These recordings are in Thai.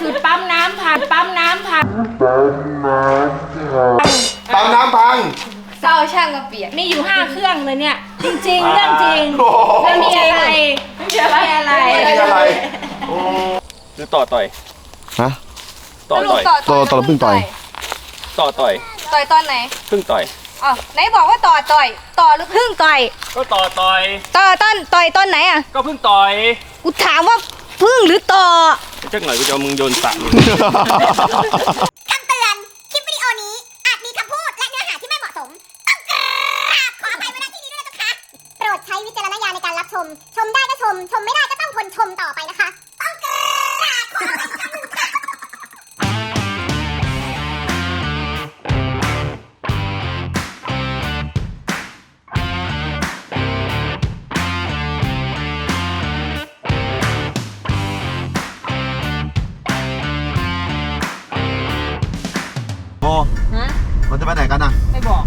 สุดปั๊มน้ำพังปั๊มน้ำพังปั๊มน้ำพัง เศร้าช่างกระเปียก มีอยู่ห้าเครื่องเลยเนี่ย จริงๆ เรื่องจริงโอ้โห ไม่มีอะไรไม่มีอะไรไม่มีอะไรหรือต่อต่อย ฮะ ต่อสรุปต่อยต่อต่อต่อแล้วเพิ่งต่อย ต่อต่อย ต่อยตอนไหนเพิ่งต่อย อ๋อไหนบอกว่าต่อต่อย ต่อหรือเพึ่งต่อย ก็ต่อต่อย ต่อต้นต่อยต้นไหนอะ ก็เพิ่งต่อย กูถามว่า พึ่งหรือต่อ จักหน่อยกูจะเอามึงโยนสระ โมเราจะไปไหนกันนะไม่บอก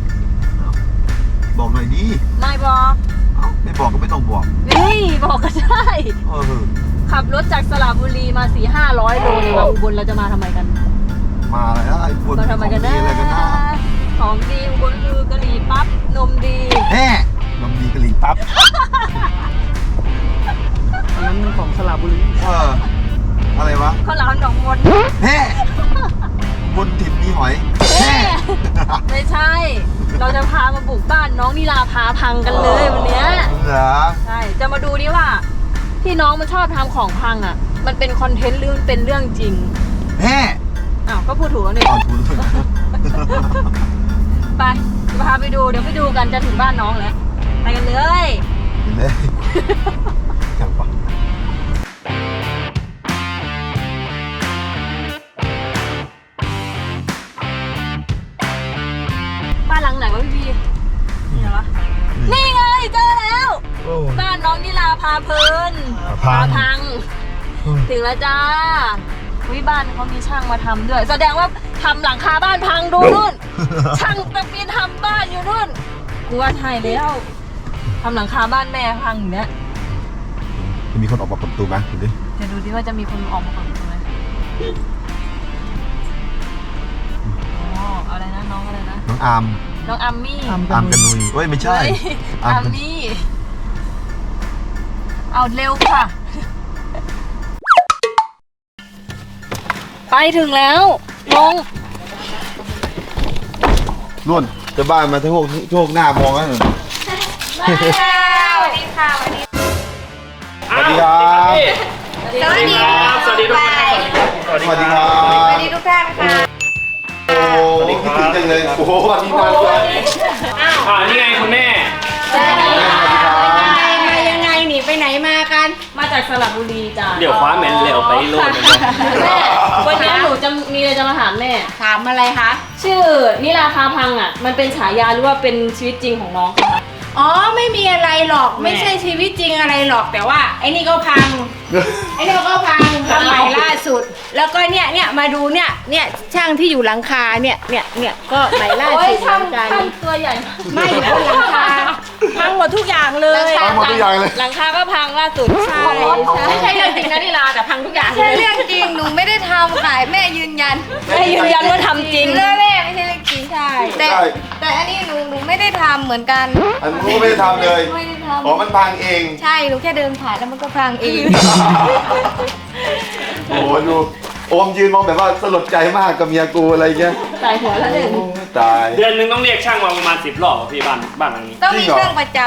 บอกหน่อยดิไม่บอกเอ้าไม่บอกก็ไม่ต้องบอกเฮ้ยบอกก็ได้ เออขับรถจากสระบุรีมาสี่ห้าร้อยโลเนี่ยมาอุบลเราจะมาทำไมกันมาอะไรนะไอ้คนมาทำไมกันขนะองดีอะไรกันนะของดีอุบลคือกะหรี่ปั๊บนมดีแฮ่ลำดีกะหรี่ปั๊บอันนั้นมันของสระบุรีเอออะไรวะข้าวหลามหนองมนแฮ่บนถิ่นมีหอยแฮ่ ไม่ใช่ เราจะพามาบุกบ้านน้องนิลาพาพังกันเลยวันเนี้ยเหรอใช่จะมาดูดิว่า ที่น้องมันชอบทำของพังอะ มันเป็นคอนเทนต์หรือมันเป็นเรื่องจริงแฮ่อ้าวก็พูดถูกแล้วนี่ อ่อนทุนไปพาไปดูเดี๋ยวไปดูกันจะถึงบ้านน้องแล้ว ไปกันเลย เลย นน้องนิลาพาเพลินพาพังพัง ถึงแล้วจ้าวิบ้านเขามีช่างมาทำด้วย แสดงว่าทำหลังคาบ้านพังดูนู่น ช่างตะปีนทำบ้านอยู่นู่นกูว่าใช่แล้วทำหลังคาบ้านแม่พังอย่างเนี้ยจะมีคนออกมาเปิดประตูไหมดูดิจะดูดิว่าจะมีคนออกมาก่อนไหมอ๋ออะไรนะน้องอะไรนะ น้องอาร์มน้องอัมมี่อาร์มกันนุยเอ้ยไม่ใช่เฮ้ยอาอัร์มมกันมี่ เอาเร็วค่ะ ไปถึงแล้วลงรุ่นจะบ้านมาทั้งโชคโชคหน้ามองกันสวัสดีค่ะสวัสดีค่ะสวัสดีครับสวัสดีครับสวัสดีทุกคนครับสวัสสวัสดีดีคครับรับสวัสดีทุกท่านค่ะโอ้คิดถึงจังเลยโอ้โหสวัสดีครับสวัสดีอ่านี่ไงคุณแม่ครับมายัง ไงหนีไปไหนมากัน มาจากสระบุรีจ้ะเดี๋ยวคว้าแมนเร็วไปโลดเลยนะแม่วันนี้หนูจะมีอะไรจะมาถามแม่ ถามอะไรคะ ชื่อนิลาพาพังอะ มันเป็นฉายาหรือว่าเป็นชีวิตจริงของน้องคะ อ๋อไม่มีอะไรหรอกแม่ไม่ใช่ชีวิตจริงอะไรหรอกแต่ว่า ไอ้นี่ก็พัง ไอ้นี่ก็พังทำใหม่ล่าสุด แล้วก็เนี่ยเนี่ยมาดูเนี่ยเนี่ยช่างที่อยู่หลังคาเนี่ยเนี่ยเนี่ยก็ใหม่ล่าโอ้สุยดเหมืช่างอนกันช่างตัวใหญ่มากไม่อยู่บนหลังคาพังหมดทุกอย่างเลยพังหมดทุกอย่างเลย หลังคาก็พังล่าสุดใช่ใช่ไม่ใช่เรื่องจริงนะนิลาแต่พังทุกอย่างใช่เรื่องจริงหนูไม่ได้ทำค่ะแม่ยืนยันแม่ยืนยันว่าทำจริงเรื่องแม่ไม่ใช่เรื่องจริง ใช่ แต่ใช่ แต่อันนี้หนูหนูไม่ได้ทำเหมือนกัน อันนู้นไม่ได้ทำเลยไม่ได้ทอ๋อมันพังเองำใช่ หนูแค่เดินผ่านแล้วมันก็พังเอง โอ้โหดูโอมยืนมองแบบว่าสลดใจมากกับเมียกูอะไรเงี้ยใส่หัวแล้วหนึ่งโอ้ยตาย เดือนหนึงต้องเรียกช่างมาประมาณสิบรอบอะพี่บ้านบ้านหลังนี้ ต้องจริมีงเหรอ เครื่องประจ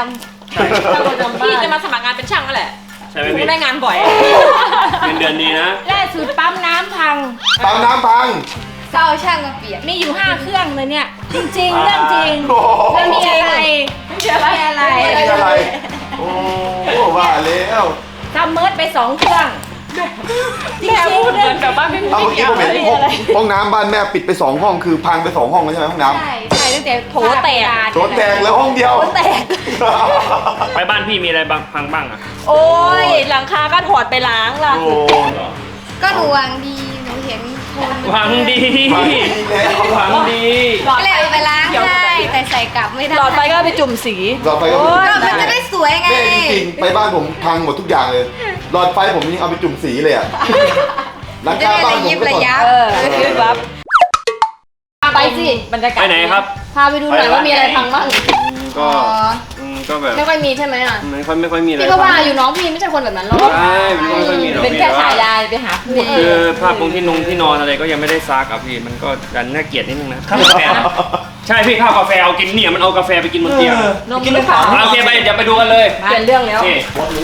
ใช่ช่างประจำบ้านพี่จะมาสมัครงานเป็นช่างนั่นแหละใช่ไหมกูพี่ได้งานบ่อย เงินเดือนดีนะล่าสุดปั๊มน้ำพัง ปั๊มน้ำพังำเศร้าช่างกระเปียกมีอยู่ห้าเครื่องเลยเนี่ย จริงๆ เรื่องจริงโอ้โหไม่มีอะไรไม่มีอะไรไม่มีอะไร โอ้ว่าแล้วทำเมิร์ดไปสองเครื่อง จริงแม่ๆพูดเหเรื่มือองนกับบ้านไม่มีเอาเมื่อกี้ผมเห็นห้องห้องน้ำบ้านแม่ปิดไปสองห้องคือพังไปสองห้องแล้วใช่ไหมห้องน้ำใช่ใช่ตั้งแต่โถแตกโดนแตกแล้วห้องเดียวแตก ไปบ้านพี่มีอะไรบ้างพังบ้างอะโอ้ย หลังคาก็ถอดไปล้างล่ะ โอ้ก็หนูหวังดี หนูเห็นคนหวังดีพังดีแล้วหวังดี หลอดก็เลยเอาไปล้างให้แต่ใส่กลับไม่ได้หลอดไฟก็เอาไปจุ่มสี หลอดไฟก็ก็มันจะได้สวยไง แม่จริงๆไปบ้านผมพังหมดทุกอย่างเลยหลอดไฟผมยังเอาไปจุ่มสีเลยอะหลังจะคาได้บ้าระนผยิมบก็ระถอดยับเออยืดวับไปสิบรรยากาศไปไหนครับ พาไปดูหน่อยว่ามีอะไรพังบ้าง ก็ อ๋ออืม ก็แบบไม่ค่อยมีใช่ไหมอะไม่ค่อยไม่ค่อยมีอะไรพี่ก็ว่าอยู่น้องพี่ไม่ใช่คนแบบนั้นหรอกใช่ไม่ค่อยมีหรอกเป็นพี่แค่แต่ว่าฉายาไปหาพูดคือผ้าปูที่นงที่นอนอะไรก็ยังไม่ได้ซักอะพี่มันก็ดันน่าเกลียดนิดนึงนะข้าวกาแฟนะใช่พี่ข้าวกาแฟเอากินเนี่ยมันเอากาแฟไปกินบนเตียงนมหรือเปล่าโอเคไปเดี๋ยวไปดูกันเลยเปลี่ยนเรื่องแล้วนี่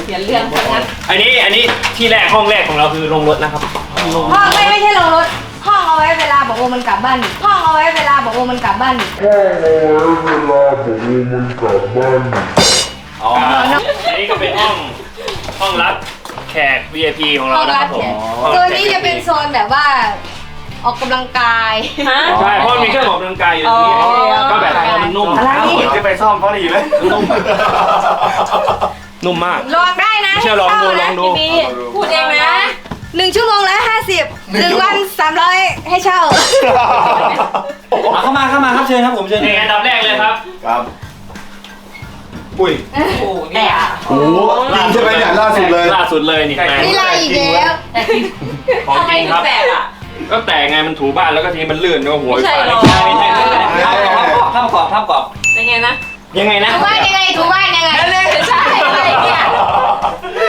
เปลี่ยนเรื่องทั้งนั้นอันนี้อันนี้ที่แรกห้องแรกของเราคือโรงรถนะครับห้องไม่ไม่ใช่ลงรถ ห้องเอาไว้เวลาบอกโอมันกลับบ้านดิห้องเอาไว้เวลาบอกโอมันกลับบ้านดิอ๋ออันนี้ก็เป็นห้องห้องรับแขก VIP ของเราห้องนะครัรับบผมแขกตัวนี้จะเป็นโซนแบบว่า ออกกำลังกายฮะใช่เพราะมันมีเครื่องออกกำลังกายอยู่ตรงนี้อ๋อ ก็แบบพอมันนุ่มอะไรจะไปซ่อมเขาดีเลยนุ่มนุ่มมาก ลองได้นะไม่เชื่อลองดูลองดู พี่พูดเองนะ หนึ่งชั่วโมงละห้าสิบหนึ่งวันสามร้อยให้เช่า เอาเข้ามาเข้ามาครับเชิญครับผมเชิญนี่อันดับแรกเลยครับครับ อุ้ยแต่โอ้โหจริงใช่ไหมเนี่ยล่าสุดเลยล่าสุดเลยนี่แปลงนี่ลายอีกแล้วของทำไมจริงถึครังบแตกอะก็แต่ไงมันถูบ้านแล้วก็ทีมันลื่นก็หัวไม่ใช่หรอกไม่ใช่ไม่ใช่ไม่ใช่ภาพกรอบภาพกรอบยังไงนะยังไงนะถูบ้านยังไงถูบ้านยังไงใช่อะไรเนี่ย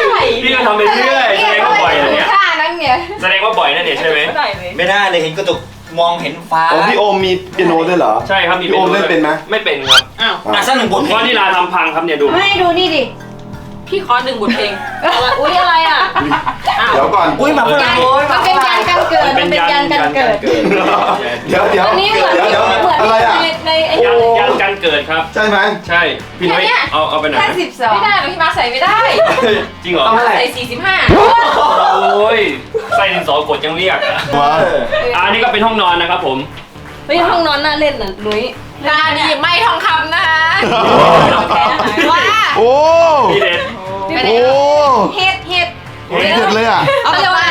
อะไรพี่ก็ทำไปเรื่อยแสดงว่าบ่อยนะเนี่ยท่านั้น เนี่ยแสดงว่าบ่อยนะเนี่ยใช่ไหม ไม่ได้เลยไม่ได้เลยเห็นกระจกมองเห็นฟ้าอ๋อพี่โอมมีเปียโนด้วยเหรอ ใช่ครับมีพี่โอมเล่นเป็นไหม ไม่เป็นครับอ้าวอะสักหนึ่งบทเพเพลราะงที่ลาทำพังครับเนี่ยดู ไม่ดูนี่ดิ พี่ขอหนึ่งบทเพลงอุ้ยอะไรอะเดี๋ยวก่อนอุ้ยหมาฝรั่งโอ้ยมันเป็นยันกันเกิด มันเป็นยันกันเกิด เดี๋ยวเดี๋ยวอันนี้เหมือนเดี๋ยวเดี๋ยวเหมือนอะไรอะ ในในไอ้ยันยันการเกิดครับ ใช่ไหมใช่พี่นุ้ยเอาเอาไปไหนห้าสิบสองไม่ได้หรอกพี่มาใส่ไม่ได้ จริงเหรอใส่สี่สิบห้าโอ้ยไส้ดินสอกดยังเรียกอะว้าอ่านี่ก็เป็นห้องนอนนะครับผม เฮ้ยห้องนอนน่าเล่นน่ะนุ้ยหน้านี่ไม่ทองคำนะคะว่าโอ้ พี่เด็ด โอ้เฮ็ดเฮ็ดเด็ดเลยอะเอาเรียกว่า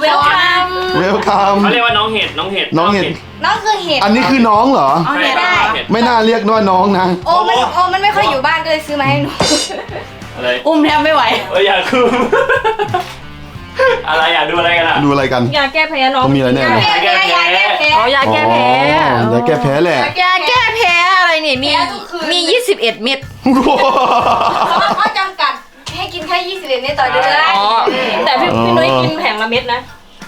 เวลคัมเวลคัมเขาเรียกว่าน้องเห็ดน้องเห็ดน้องเห็ดน้องคือเห็ดอันนี้คือน้องเหรอใช่ครับน้องเห็ดไม่น่าเรียกว่าน้องนะโอ้มันโอ้มันไม่ค่อยอยู่บ้านก็เลยซื้อมาให้หนูอะไรอุ้มแทบไม่ไหวเอ้ยอยากคืออะไรอะดูอะไรกันอะดูอะไรกันยาแก้แพ้น้องต้องมีอะไรแน่เลยแก้แพ้ยาแก้แพ้อ๋อยาแก้แพ้อ๋อยาแก้แพ้แหละยาแก้แพ้อะไรเนี่ยมีแพ้ทุกคืนมี 21 เม็ดเขาเขาจำ กัดให้กินแค่ยี่สิบเอ็ดเม็ดต่อเดือนอ๋อ แต่พี่อ๋อพี่นุ้ยกินแผงละเม็ดนะ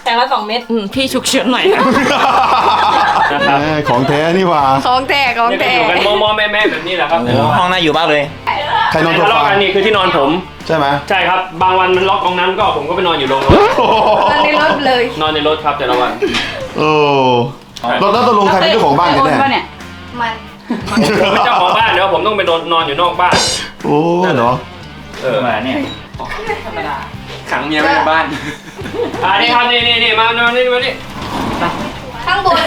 แผงละสองเม็ดพี่ฉุกเฉินหน่อยนะนะครับแม่ของแท้นี่หว่า ของแท้ของเนี่ยก็แท้อยู่กันมอมอแม่แม่แบบนี้แหละครับโอ้ห้องน่าอยู่มากเลย ใครนอนโซทะเลาะฟากันนี่คือที่นอนผม ใช่ไหมใช่ครับ บางวันมันล็อกตรงนั้นก็ผมก็ไปนอนอยู่โรงรถมันในรถเลย นอนในรถครับแต่ละวัน โอ้แล้วแล้วตกลงใครเป็นเจ้าของบ้านกันแน่มัน ผมเป็นเจ้าของบ้านเดี๋ยวผมต้องไปนอนนอนอยู่นอกบ้าน โอ้เหรอ เออ มาเนี่ยขังเมียไว้ในบ้าน อ่านี่ครับนี่นี่นี่มานอนนี่มานี่ข้างบน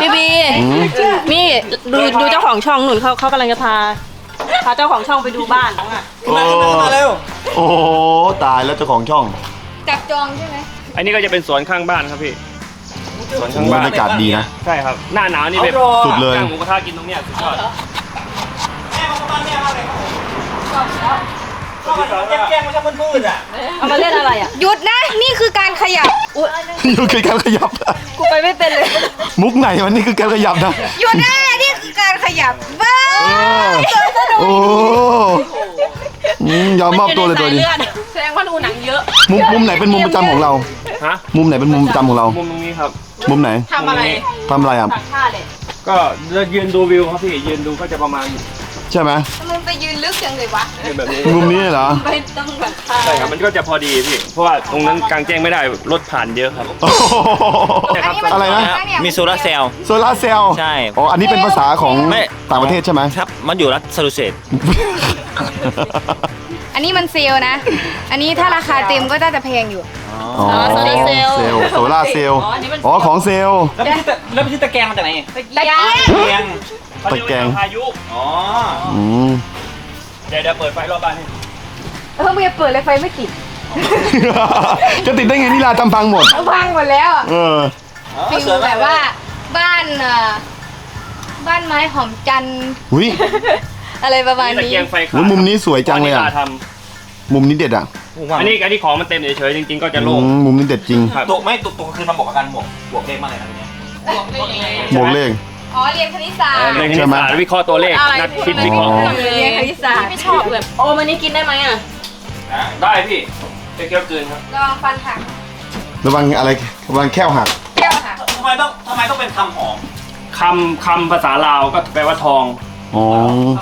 พี่บีนี่ดูดูเจ้าของช่องหนุนเขาเขากำลังจะพาพาเจ้าของช่องไปดูบ้านน้องอะโอ้มาเร็วโอ้ตายแล้วเจ้าของช่อง จับจองใช่ไหมอันนี้ก็จะเป็นสวนข้างบ้านครับพี่ สวนข้างบรบ้านรยากาศดีนะ ใช่ครับ หน้าหนาวนี่แบบสุดเลยย่างหมูกระทะกินตรงเนี้ยสุดยอด แกล้งไม่ชอบพูดอะเอามาเล่นอะไรอะ หยุดนะ นี่คือการขยับ นี่คือการขยับ กูไปไม่เป็นเลย มุกไหนวันนี้คือการขยับนะ หยุดนะ นี่คือการขยับบ้าโอ้อืมยอมมอบตัวเลยตัวดีแสดงว่าดูหนังเยอะ มุมมุมไหนเป็นมุมประจำของเรา ฮะ มุมไหนเป็นมุมประจำของเรา มุมตรงนี้ครับ มุมไหนทำอะไรทำอะไรอะ ตักผ้าเลย ก็จะยืนดูวิวครับพี่ยืนดูก็จะประมาณ ใช่ไหมมันไปยืนลึกจังเลยวะแบบนี้มุมนี้เหรอไม่ต้องตักผ้าใช่ครับมันก็จะพอดีพี่เพราะว่าตรงนั้นกลางแจ้งไม่ได้รถผ่านเยอะครับ โอ้โหอะไรนะมีโซลาร์เซลล์ โซลาร์เซลล์ใช่อ๋ออันนี้เป็นภาษาของไม่ ต่างประเทศใช่ไหม ครับ มันอยู่รัฐซาลูเซตอันนี้มันเซลล์นะ อันนี้ถ้าราคาเต็มก็น่าจะแพงอยู่ อ๋อโซลาร์เซลล์ เซลล์โซลาร์เซลล์อ๋ออันนี้มันอ๋อของเซลล์แล้วพี่ตะแล้วพี่ตะแกรงมาจากไหนตะเกียงเกียง เขาเรียกว่าพายุ อ๋อ อืม เดี๋ยวเดี๋ยวเปิดไฟรอบบ้านให้เออเมื่อเปิดเลยไฟไม่ติดจะติดได้ไงนี่ลาทำพังหมด พังหมดแล้วอะเออฟิลแบบว่าบ้านเอ่อบ้านไม้หอมจันทร์อุ้ย อะไรประมาณนี่ตะนี้ เกียงไฟขาอุ๊ยมุมนี้สวยจังเลยตอะนนี้ทมุมนี้เด็ดอะำอันนี้อันนี้ของมันเต็มเฉยๆจริงๆก็จะอืโล่งมมุมนี้เด็ดจริงครับตัวไม่ตัวตัวคือมันบอกกับการบวกบวกเลขมากเลยนะตรงเนี้ยบวกเลข อ๋อเรียนคณิตศาสตร์เรื่องคณิใช่ตไหมศาสตร์วิเคราะห์ตัวเลขอะไรนักพูดคิดอะไรวิเคราะห์เรียนคณิตศาสตร์ไม่ชอบเลยโอมันนี้กินได้ไหมอะได้พี่ไปเคี้ยวกลืนครับระวังฟันหักระวังอะไรระวังแค่วหักแก้วหักทำไมต้องทำไมต้องเป็นคำหอมคำคำภาษาลาวก็แปลว่าทองอ๋อ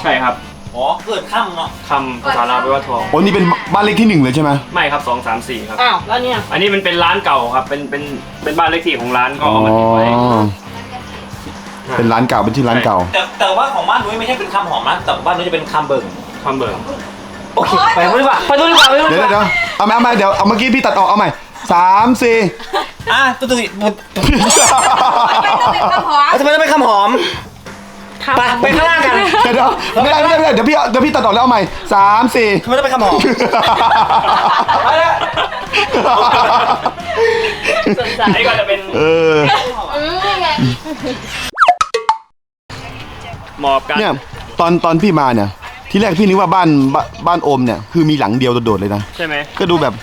ใช่ครับอ๋อเกิดค่ำเนาะคำภาษาลาวแปลว่าทองโอ้นี่เป็นบ้านเลขที่หนึ่งเลยใช่ไหมไม่ครับสองสามสี่ครับอ้าวแล้วเนี่ยอันนี้มันเป็นร้านเก่าครับเป็นเป็นเป็นบ้านเลขที่ของร้านก็อ๋อเอามาติดไว้ เป็นร้านเก่าเป็นชื่อร้านเก่า แต่แต่ว่าของบ้านนุ้ยไม่ใช่เป็นคำหอมนะแต่บ้านนุ้ยจะเป็นคำเบิ่งคำเบิร์โอเคไปดูดีกว่าไปดูดีกว่าไปดูเดี๋ดียวกว่าเดี๋ยวเอาใหม่เอาใหม่เดี๋ยวเอาเมื่อกี้พี่ตัดออกเอาใหม่สามสี่อะตัวตัวไม่ต้องเป็นคำหอมทำไมต้องเป็นคำหอมไปไปข้างล่างกันเดี๋ยวเดี๋ยวไม่ได้ไม่ได้ไม่ได้เดี๋ยวพี่เดี๋ยวพี่ตัดออกแล้วเอาใหม่สามสี่ ทำไมต้องเป็นคำหอม ไปแล้วอันนี้ก็จะเป็น เออ หมอบกันเนี่ยตอนตอนพี่มาเนี่ย ที่แรกพี่นึกว่าบ้านบ้านบ้านโอมเนี่ยคือมีหลังเดียวโดดๆเลยนะใช่ไหมก็ดูแบบ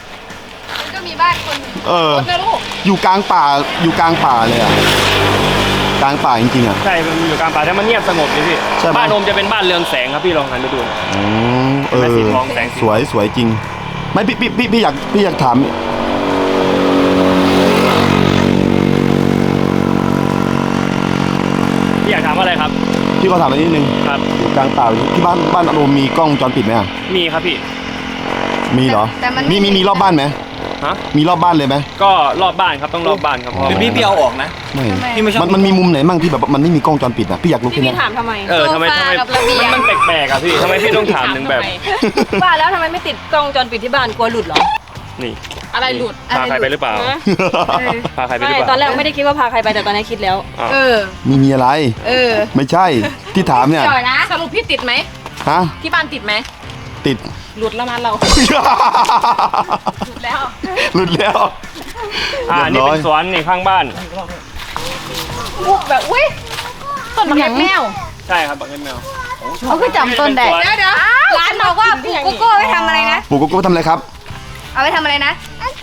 ก็มีบ้านคนเอออยู่กลางป่าอยู่กลางป่าเลยอะกลางป่าจริงๆอะ ใช่มันอยู่กลางป่าแต่มันเงียบสงบดีพี่ใช่ไหม บ้านโอมจะเป็นบ้านเรืองแสงครับพี่ลองหันไปดูอ๋อเอแม่อสีทองแสงสี สวยสวยจริง ไม่พี่พี่พี่พี่อยากพี่อยากถาม พี่อยากถามว่าอะไรครับ พี่ก็ถามอะไรนิดนึงครับ อยู่กลางป่าที่บ้านบ้านอารมณ์มีกล้องวงจรปิดไหมอะมีครับพี่ มีเหรอแต่มันมีมีมีรอบบ้านไหมฮะ มีรอบบ้านเลยไหมก็รอบบ้านครับต้องรอบบ้านครับเพราะเป็นพี่พี่เอาออกนะ ไม่พี่ไม่ชอบมันมันมีมุมไหนมั่งที่แบบมันไม่มีกล้องวงจรปิดอะพี่อยากรู้พี่แค่มีเนี้ยถามทำไม เออทำไมทำไมโซฟากับระเบียง มันมันแปลกๆอะพี่ทำไมพี่ต้องถามถึงแบบ ว่าแล้วทำไมไม่ติดกล้องวงจรปิดที่บ้านกลัวหลุดเหรอ นี่ อะไรหลุดพาใครไปหรือเปล่าฮะพาใครไปหไม่รือเปล่าตอนแรกไม่ได้คิดว่าพาใครไปแต่ตอนนี้คิดแล้วอ้าวเออ มีมีอะไร เออ ไม่ใช่ที่ถามเนี่ยจ่อยนะสรุปพี่ติดไหมฮะที่บ้านติดไหมติดหลุดแล้วมันเราหลุดแล้วหลุดแล้วอ่าเรีนี่ยบร้อยเป็นสวนนี่ข้างบ้านบุกแบบอุ้ยต้นมะเขือแมวใช่ครับบักเงินแมวเขาคือจับต้นแดดเดี๋ยวเดี๋ยวร้านบอกว่าปลูกโกโก้ไว้ทำอะไรนะปลูกโกโก้ทำอะไรครับ เอาไว้ทำอะไรนะ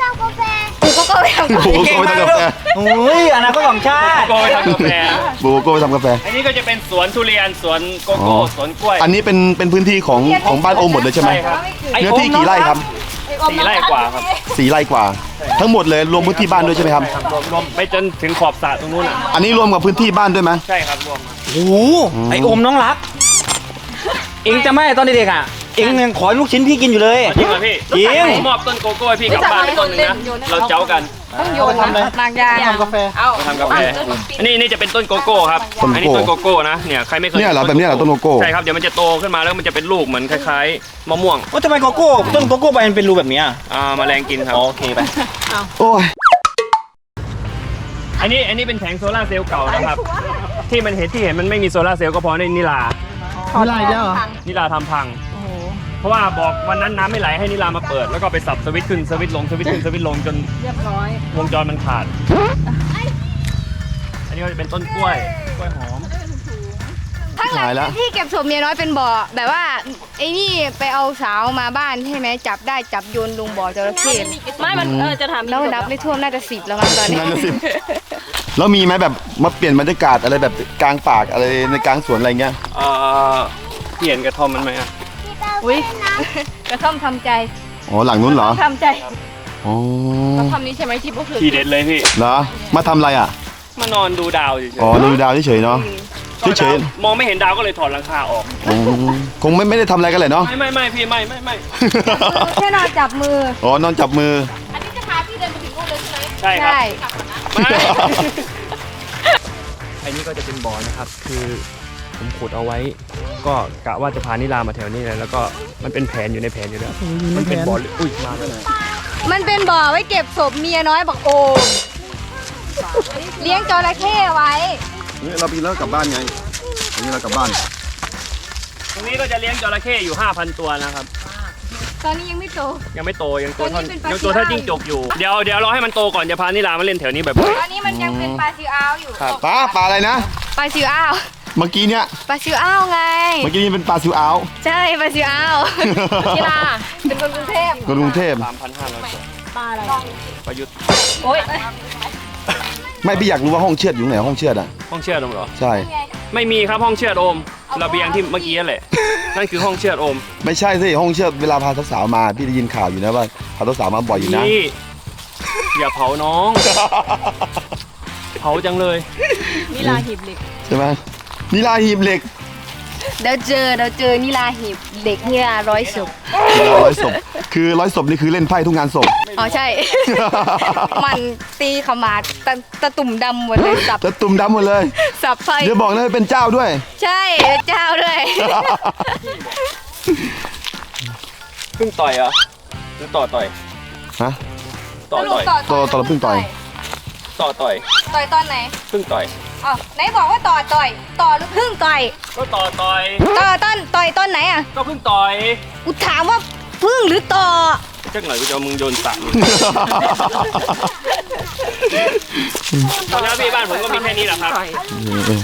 อันเจ้ากาแฟปลูกโกโก้ไว้ทำปลูกโกโก้ไว้ทำกาแฟโอ้ยอนาคตของชาติ โกไปทำกาแฟปลูกโกโก้ไว้ทำกาแฟ อันนี้ก็จะเป็นสวนทุเรียนสวนโกอ๋โก้อสวนกล้วย อันนี้เป็นเป็นพื้นที่ของของบ้านโอมหมดเลยใช่ไหมใช่ครับเนื้อที่กี่ไร่ครับสี่ไร่กว่าครับ สี่ไร่กว่า ทั้งหมดเลยรวมพื้นที่บ้านด้วยใช่ไหมครับ รวมรวมไปจนถึงขอบสระตรงนู้นอะ อันนี้รวมกับพื้นที่บ้านด้วยไหมใช่ครับรวม โอ้โหไอโอมน้องรัก เอ็งจะไม่ตอนเด็กๆอะ เอ็งยังขอลูกชิ้นพี่กินอยู่เลย จริงเหรอพี่จริง ผมมอบต้นโกโก้ให้พี่กลับบ้านไปต้นหนึงนะ เราเจ้ากันต้องโยนนะมากยาทำกาแฟ เอามาทำกาแฟอันนี้นี่จะเป็นต้นโกโก้ครับอันนี้ต้นโกโก้นะ เนี่ยใครไม่เคยเนี่ยเหรอแบบเนี้ยเหรอต้นโกโก้ ใช่ครับ เดี๋ยวมันจะโตขึ้นมาแล้วมันจะเป็นลูกเหมือนคล้ายๆมะม่วง ว่าทำไมโกโก้ต้นโกโก้ใบมันเป็นรูแบบเนี้ยอ่าแมลงกินครับ โอเคไป โอ้ย อันนี้อันนี้เป็นแผงโซลาร์เซลล์เก่านะครับ ที่มันเห็นที่เห็นมันไม่มีโซลาร์เซลล์ก็เพราะในนิลานิลาเยอะนิลาทำพัง เพราะว่าบอกวันนั้นน้ำไม่ไหลให้นิลามาเปิด แล้วก็ไปสับสวิตช์ขึ้นสวิตช์ลงสวิตช์ขึ้นสวิตช์ลงจนเรียบร้อยวงจรมันขาด อันนี้ก็จะเป็นต้นกล้วยกล้วยหอม ข้างหลังหายละ ที่เก็บศพเมียน้อยเป็นบ่อแบบว่าไอ้นี่ไปเอาสาวมาบ้านใช่ไหมจับได้จับโยนลงบ่อจระเข้ไม่ มัน เออ จะถามแล้วนับไม่ท่วมน่าจะสิบแล้วมั้งตอนนี้นั่นน่ะสิแล้วมีไหมแบบมาเปลี่ยนบรรยากาศอะไรแบบกลางป่าอะไรในกลางสวนอะไรเงี้ย เอ่อเปลี่ยนกระท่อมมันไหมอะ อุ้ยกระท่อมทำใจอ๋อหลังนู้นเหรอทำใจอ๋อทำนี้ใช่ไหมที่พวกคือทีเด็ดเลยพี่ เหรอมาทำอะไรอะมานอนดูดาวเฉยๆอ๋อดูดาวเฉยๆเนาะ ก็เฉดาวยมองไม่เห็นดาวก็เลยถอดหลังคาออกๆอ๋อคงไม่ไม่ได้ทำอะไรกันเลยเนาะ ไม่ไม่ไม่พี่ไม่ไม่ไม่แค่นอนจับมืออ๋อนอนจับมือ อันนี้จะพาพี่เดินไปถึงนู่นเลยใช่ไหมใช่ครับใช่ไม่ อันนี้ก็จะเป็นบ่อนะครับ คือ ผมขุดเอาไว้ ก็กะว่าจะพานิลามาแถวนี้เลยแล้วก็มันเป็นแผนอยู่ในแผนอยู่แล้วมันเป็นบ่อลึกอุ้ยมาแล้วนะมันเป็นบ่อไว้เก็บศพเมียน้อยบักโอมเลี้ยงจระเข้ไว้ นี่เราปีแล้วกลับบ้านไงอันนี้เรากลับบ้าน ตรงนี้ก็จะเลี้ยงจระเข้อยู่ 5,000 ตัวนะครับ ตอนนี้ยังไม่โต ยังไม่โตยังโตเท่าตอนนี้เป็นปลายังโตเท่าซิล่าจิ้งจกอยู่เดี๋ยวเดี๋ยวรอให้มันโตก่อนจะพานิลามาเล่นแถวนี้แบบตอนนี้มันยังเป็นปลาซิวอ้าวอยู่ครับป้าปลาอะไรนะ ปลาซิวอ้าว เมื่อกี้เนี้ยปลาซิวอ้าวไง เมื่อกี้นี่เป็นปลาซิวอ้าวใช่ปลาซิวอ้าวกีฬาเป็นคนกรุงเทพคนกรุงเทพสามพันห้าร้อยปลาอะไรประยุทธ์โอ๊ยไม่พี่อยากรู้ว่าห้องเชือดอยู่ไหนห้องเชือดอะห้องเชือดโอมเหรอใช่ ไม่มีครับห้องเชือดโอมระเบียงที่เมื่อกี้นั่นแหละนั่นคือห้องเชือดโอม ไม่ใช่สิห้องเชือดเวลาพาสาวๆมาพี่ได้ยินข่าวอยู่นะว่าพาสาวๆมาบ่อยอยู่นะนี่อย่าเผาน้อง เผาจังเลยนี่ลาหีบเหล็กใช่ไหม นิลาหีบเหล็กเดี๋ยวเจอเดี๋ยวเจอนิลาหีบเด็กเนี่ยร้อยศพร้อยศพคือร้อยศพนี่คือเล่นไพ่ทุกงานศพอ๋อใช่ มันตีขมาดตะตะตุ่มดำหมดเลยสับจะตุ่มดำหมดเลย สับไฟเดี๋ยวบอกนะเป็นเจ้าด้วย ใช่เจ้าด้วยเพิ่งต่อยเหรอหรือต่อต่อยฮะต่อต่อยต่อต่อเพิ่งต่อย ต่อต่อยต่อยตอนไหนเพิ่งต่อย อ๋อไหนบอกว่าต่อต่อย ต่อหรือพึ่งต่อย ก็ต่อต่อย ต่อต้นต่อยต้นไหนอะก็เพิ่งต่อยกูถามว่าพึ่งหรือต่อ จักหน่อยกูจะเอามึงโยนสระตอนนี้พี่บ้านผมก็มีแค่นี้แหละครับ เออ